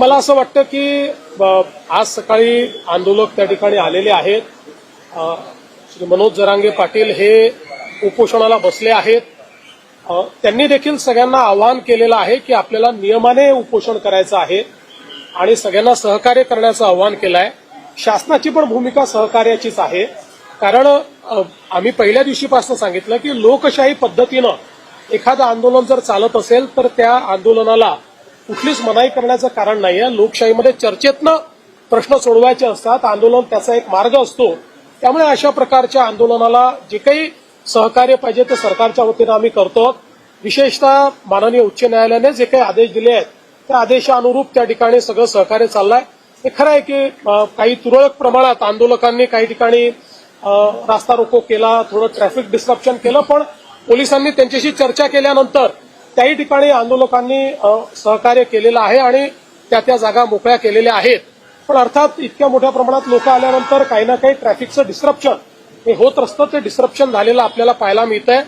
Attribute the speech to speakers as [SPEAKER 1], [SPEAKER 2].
[SPEAKER 1] मला असं वाटतं की ब- आज सकाळी आंदोलक त्या ठिकाणी आलेले आहेत. श्री मनोज जरांगे पाटील हे उपोषणाला बसले आहेत. त्यांनी देखील सगळ्यांना आवाहन केलेलं आहे की आपल्याला नियमाने उपोषण करायचं आहे आणि सगळ्यांना सहकार्य करण्याचं आवाहन केलं आहे शासनाची पण भूमिका सहकार्याचीच आहे. कारण आम्ही पहिल्या दिवशीपासून सांगितलं की लोकशाही पद्धतीनं एखादं आंदोलन जर चालत असेल तर त्या आंदोलनाला कुठलीच मनाई करण्याचं कारण नाहीये. लोकशाहीमध्ये चर्चेतनं प्रश्न सोडवायचे असतात. आंदोलन त्याचा एक मार्ग असतो. त्यामुळे अशा प्रकारच्या आंदोलनाला जे काही सहकार्य पाहिजे ते सरकारच्या वतीनं आम्ही करतो. विशेषतः माननीय उच्च न्यायालयाने जे काही आदेश दिले आहेत त्या आदेशानुरूप त्या ठिकाणी सगळं सहकार्य चाललंय. हे खरं आहे की काही तुरळक प्रमाणात आंदोलकांनी काही ठिकाणी रास्ता रोको केला थोडं ट्रॅफिक डिस्ट्रप्शन केलं पण पोलिसांनी त्यांच्याशी चर्चा केल्यानंतर त्याही ठिकाणी आंदोलकांनी सहकार्य केलेलं आहे आणि त्या त्या जागा मोकळ्या केलेल्या आहेत. पण अर्थात इतक्या मोठ्या प्रमाणात लोक आल्यानंतर काही ना काही ट्रॅफिकचं डिस्ट्रप्शन हे होत असतं. ते डिस्ट्रप्शन झालेलं आपल्याला पाहायला मिळतंय.